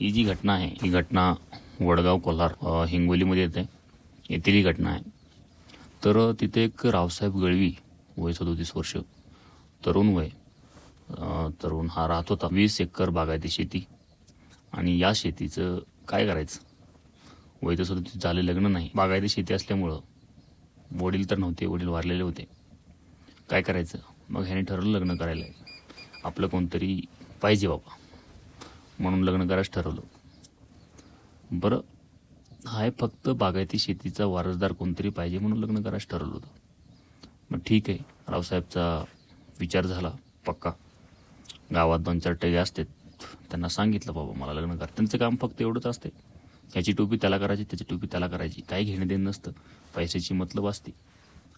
ही जी घटना आहे ही घटना वडगाव कोल्हार हिंगोलीमध्ये येते. येथील ही घटना आहे. तर तिथे एक रावसाहेब गळवी वय सदोतीस वर्ष तरुण वय तरुण हा राहत होता. वीस एकर बागायती शेती आणि या शेतीचं काय करायचं? वय तर सदोतीस झाले लग्न नाही. बागायती शेती असल्यामुळं वडील तर नव्हते वडील वारलेले होते. काय करायचं? मग ह्याने ठरवलं लग्न करायला. आपलं कोणतरी पाहिजे बाबा. म्हणून लग्न करायचं ठरवलं. बरं हाय फक्त बागायती शेतीचा वारसदार कोणतरी पाहिजे म्हणून लग्न करायचं ठरवलं होतं. मग ठीक आहे रावसाहेबचा विचार झाला पक्का. गावात दोन चार टगे असतात त्यांना सांगितलं बाबा मला लग्न कर. त्यांचं काम फक्त एवढंच असते. ह्याची टोपी त्याला करायची त्याची टोपी त्याला करायची. काही घेणं देणं नसतं पैशाची मतलब असते.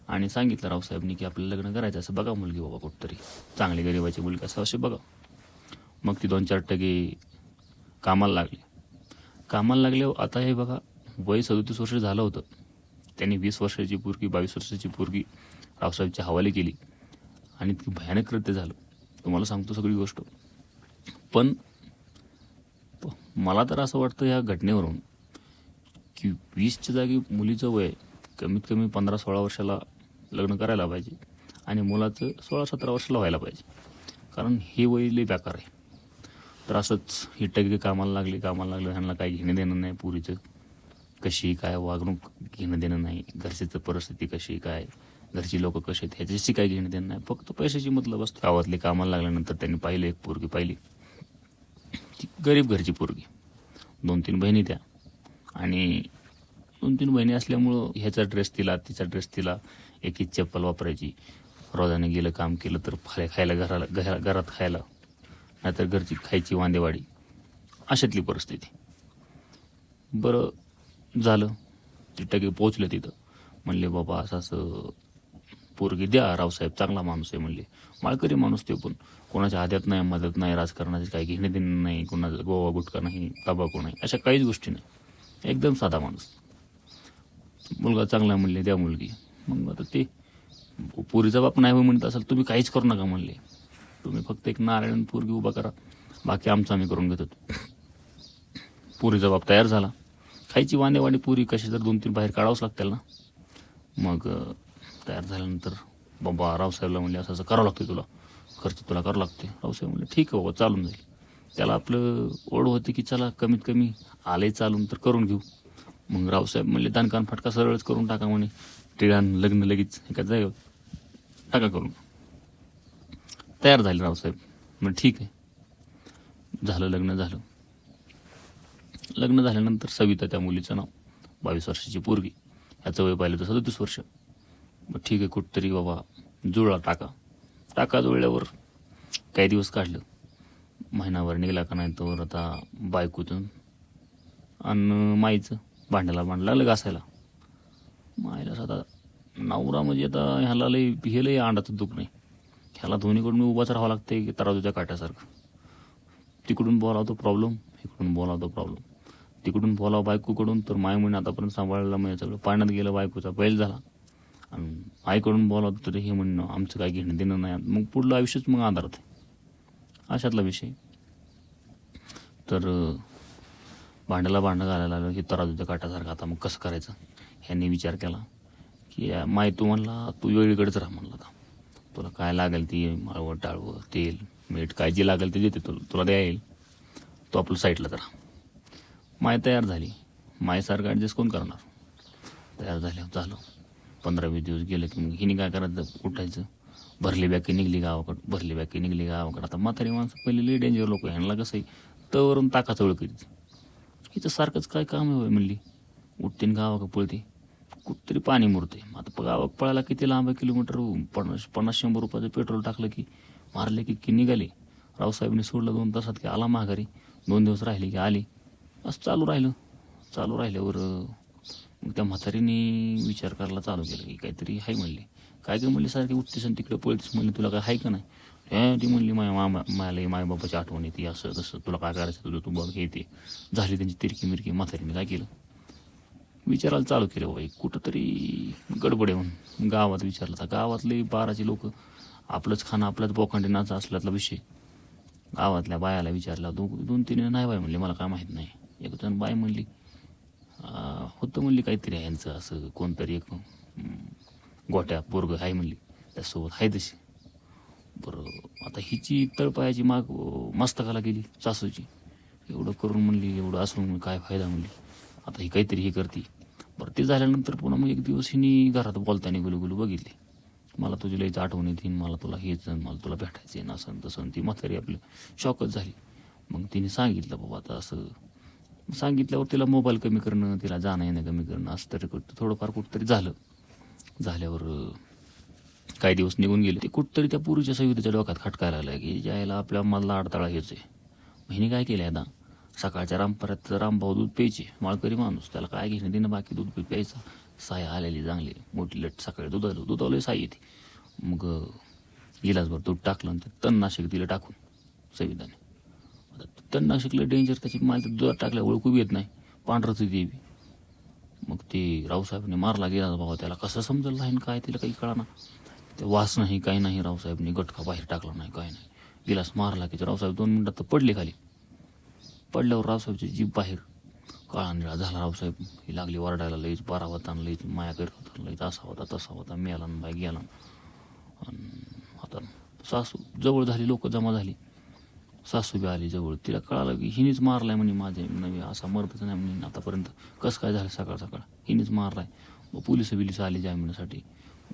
आणि सांगितलं रावसाहेबनी की आपल्याला लग्न करायचं असं बघा मुलगी बाबा कुठतरी. चांगली गरीबाची मुलगी असं असे बघा. मग ती दोन चार टगे कामाला लागले. कामाला लागल्यावर आता हे बघा वय सदोतीस वर्ष झालं होतं. त्यांनी वीस वर्षाची पोरगी बावीस वर्षाची पोरगी रावसाहेबच्या हवाले केली. आणि ती भयानक झालं. तुम्हाला सांगतो सगळी गोष्ट. पण मला तर असं वाटतं या घटनेवरून की वीसच्या जागी मुलीचं वय कमीत कमी पंधरा सोळा वर्षाला लग्न करायला पाहिजे आणि मुलाचं सोळा सतरा वर्षाला व्हायला पाहिजे. कारण हे वय लई बेकार आहे. तर असंच ही कामाला लागली कामाला लागलं ह्यांना काही घेणं देणं नाही पुरीचं कशी काय वागणूक घेणं देणं नाही घरच्याचं परिस्थिती कशी काय घरची लोक कशी आहेत ह्याच्याशी काय घेणं देणं नाही फक्त पैशाची मतलब असतो. गावातली कामाला लागल्यानंतर त्यांनी पाहिलं एक पोरगी पाहिली. ती गरीब घरची पोरगी. दोन तीन बहिणी त्या. आणि दोन तीन बहिणी असल्यामुळं ह्याचा ड्रेस तिला तिचा ड्रेस तिला एकीच चप्पल वापरायची. रोजाने गेलं काम केलं तर खाय खायला घराला घरात खायला. नाहीतर घरची खायची वांदेवाडी. अशातली परिस्थिती. बरं झालं. ते टगे पोचलं तिथं. म्हणले बाबा असं असं पोरगी द्या रावसाहेब चांगला माणूस आहे म्हणले. माळकरी माणूस ते पण. कोणाच्या आद्यात नाही मदत नाही राजकारणाचे काही घेणे देणं नाही कोणाचा गोवा गुटका नाही तंबाखू नाही अशा काहीच गोष्टी नाही. एकदम साधा माणूस. मुलगा चांगला म्हणले द्या मुलगी. मग आता ते पोरीचा बाप नाही म्हणत असाल तुम्ही काहीच करू नका म्हणले. तुम्ही फक्त एक नारायण पोरगी उभा करा. बाकी आमचं आम्ही करून घेतो. पुरीचा बाप तयार झाला. खायची वाणेवाणी पुरी कशी तर दोन तीन बाहेर काढावंच लागतील ना? मग तयार झाल्यानंतर बाबा रावसाहेबला म्हणले असं असं करावं लागतं तुला. खर्च तुला करावं लागते रावसाहेब म्हणले ठीक आहे बाबा चालून जाईल. त्याला आपलं ओढ होते की चला कमीत कमी आले चालून तर करून घेऊ. मग रावसाहेब म्हणले दानकान फटका सरळच करून टाका म्हणे. टिळान लग्न लगेच एका जागेवर टाका करून. तयार झाले रावसाहेब मग ठीक आहे. झालं लग्न झालं. लग्न झाल्यानंतर सविता त्या मुलीचं नाव बावीस वर्षाची पोरगी ह्याचं वय पाहिलं तर सदतीस वर्ष. मग ठीक आहे कुठतरी बाबा जुळला टाका. टाका जुळल्यावर काही दिवस काढलं. महिनाभर निघाला का नाही तर आता बायकोतून आणि माईचं भांड्याला भांड लागलं घासायला. मायला आता नवरा म्हणजे आता ह्याला लय हे लय अंडाचं दुख नाही. ह्याला दोन्हीकडून उभाच राहावं लागते की तराजूच्या काट्यासारखं. तिकडून बोलावतो प्रॉब्लेम इकडून बोलावतो प्रॉब्लेम तिकडून बोलावं बायकोकडून तर माय म्हणे आतापर्यंत सांभाळायला म्हणजे सगळं पाण्यात गेलं बायकोचा बैल झाला. आणि आईकडून बोलावतो तरी हे म्हणणं आमचं काय घेणं देणं नाही. मग पुढलं आयुष्यच मग आधारत आहे. अशातला विषय. तर भांड्याला भांडं घालायला लागलं की तराजूच्या काटासारखं आता मग कसं करायचं? ह्यांनी विचार केला की माय तू म्हणला तू वेळीकडेच राहा म्हणला आता. तुला काय लागेल ती माळवं टाळवं तेल मीठ काय जे लागेल ते देते तुला. तुला द्या येईल. तो आपलं साईडला करा माय तयार झाली. मायसारखं ॲडजस्ट कोण करणार? तयार झाल्यावर झालं पंधरा वीस दिवस गेले की मग हिने काय करायचं? उठायचं. भरली बॅकी निघली गावाकडं. भरली बॅकी निघली गावाकडं. आता म्हातारी माणसं पहिले लई डेंजर लोक. ह्यांना कसं आहे? तवरून ताकाच ओळखीत. हिचं सारखंच काय काम आहे म्हणली? उठतीन गावाकडं पळते. कुठतरी पाणी मुरते आता प- गावात पळायला किती लांब आहे किलोमीटर? पन्नास पन्नास शंभर रुपयाचं पेट्रोल टाकलं की मारले की की निघाले? रावसाहेबने सोडलं दोन तासात की आला माघारी. दोन दिवस राहिले की आली. असं चालू राहिलं. चालू राहिल्यावर मग त्या म्हातारीने विचार करायला चालू केलं की काहीतरी आहे म्हणले. काय काय म्हणले सारखी उठतीस आणि तिकडे पळतीस म्हणली तुला काय आहे का नाही? ती म्हणली माय मामा मला माय बाबाची आठवण येते असं तसं. तुला काय करायचं तुझं? तू बघ हे ते. झाली त्यांची तिरकी मिरकी. म्हातारीने काय केलं? विचारायला चालू केलं बाई कुठंतरी गडबड आहे म्हणून गावात विचारलं तर गावातले बाराचे लोक आपलंच खाणं आपल्याच बोकांडी नाचा असल्यातला विषय. गावातल्या बायाला विचारला दोन दोन तीन नाही बाय म्हणले मला काय माहीत नाही. एक जण बाय म्हणली होतं म्हणली काहीतरी आहे यांचं असं कोणतरी एक गोट्या पोरग आहे म्हणली त्यासोबत आहे तशी. बरं आता हिची तळपायाची माग मस्तकाला गेली सासूची. एवढं करून म्हणली एवढं असून काय फायदा म्हणली. आता ही काहीतरी हे करते. बरं ते झाल्यानंतर पुन्हा मग एक दिवस हिनी घरात बोलताना गुलू गुलू बघितली. मला तुझी लईच आठवण येते मला तुला हेच मला तुला भेटायचं आहे ना असं तसं आणि ती म्हातारी आपलं शॉकच झाली. मग तिने सांगितलं बाबा आता असं सांगितल्यावर तिला मोबाईल कमी करणं तिला जाणं येणं कमी करणं असं तरी कुठं थोडंफार कुठंतरी झालं. झाल्यावर काही दिवस निघून गेले. ते कुठंतरी त्या पूर्वीच्या संयुक्ताच्या डोक्यात खटकायला लागला की ज्यायला आपल्या मधला अडथळा हेच आहे हिने काय केलं आता? सकाळच्या रामपरात रामभाऊ दूध प्यायचे माळकरी माणूस त्याला काय घेणं देणं बाकी? दूध पी प्यायचा. साय आलेली चांगली मोठी लट सकाळी दूध आलं दूध आलं साई येते. मग गिलासभर दूध टाकलं आणि ते तणनाशक दिलं टाकून संविधाने. आता तणनाशकलं डेंजर त्याची माहिती दुधात टाकल्या ओळखू येत नाही. पांढरच ते बी. मग ते रावसाहेबने मारला गेला बाबा त्याला कसं समजलं नाही आणि काय तिला काही कळाना? ते वास नाही काही नाही रावसाहेबने गटका बाहेर टाकला नाही काय नाही. गिलास मारला की रावसाहेब दोन मिनटात तर पडले खाली. पडल्यावर रावसाहेबची जीभ बाहेर. काळा निळा झाला रावसाहेब. ही लागली वरडायला लईच बारा होता आणि लईच माया करत होता लईच असा होता तसा होता मेला आणि बाई गेला. आणि आता सासू जवळ झाली लोक जमा झाली. सासू बी आली जवळ. तिला कळालं की हिनेच मारलाय म्हणे माझे. नवी असा मरतच नाही म्हणे आतापर्यंत. कसं काय झालं सकाळ सकाळ? हिनेच मारलाय. मग पोलीस बिलिस आली जामिनासाठी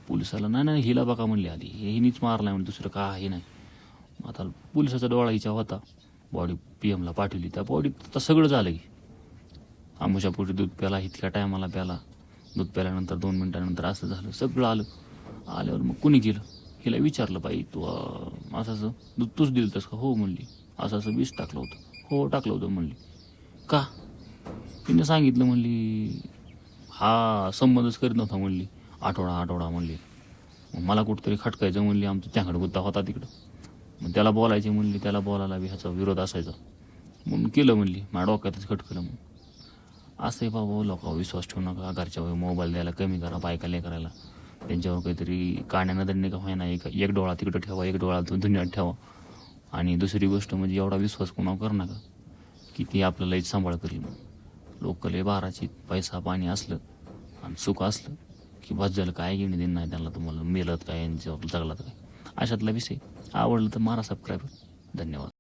पोलिसाला नाही नाही हिला बघा म्हणली आधी. हे हिनीच मारलाय म्हणजे दुसरं काही नाही. आता पोलिसाचा डोळा हिचा होता. बॉडी पी एमला पाठवली. त्या बॉडीत तर सगळं झालं की. आमुषा पोटी दूध प्याला इतक्या टायमाला प्याला. दूध प्याल्यानंतर दोन मिनिटानंतर असं झालं सगळं आलं. आल्यावर मग कुणी गेलं? हिला विचारलं बाई तू असं असं दूध तूच दिलं तस का? हो म्हणली. असं असं विष टाकलं होतं. हो टाकलं होतं म्हणली. का? तिने सांगितलं म्हणली हा संबंधच करीत नव्हता म्हणली. आठवडा आठवडा म्हणली. मग मला कुठंतरी खटकायचं म्हणली. आमचं त्याकडे गुत्ता होता तिकडं. मग त्याला बोलायची म्हणली त्याला बोलायला बी ह्याचा विरोध असायचा. म्हणून केलं म्हणली माझ्या डोक्यातच खटकलं मग असं आहे बाबा लोक विश्वास ठेवू नका घरच्या मोबाईल द्यायला कमी करा बायका करायला. त्यांच्यावर काहीतरी काण्यानं दंड का व्हायना एक एक डोळा तिकडं ठेवा एक डोळा तो दुनियात ठेवा. आणि दुसरी गोष्ट म्हणजे एवढा विश्वास कोणावर करू नका की ती आपल्याला सांभाळ करील लोक लय बाराची पैसा पाणी असलं आणि सुख असलं की बस झालं काय घेणे देणं नाही त्यांना तुम्हाला मिळत काय यांच्यावर जगलात काय. अशातला विषय. आवडलं तर मारा सबस्क्राईब धन्यवाद.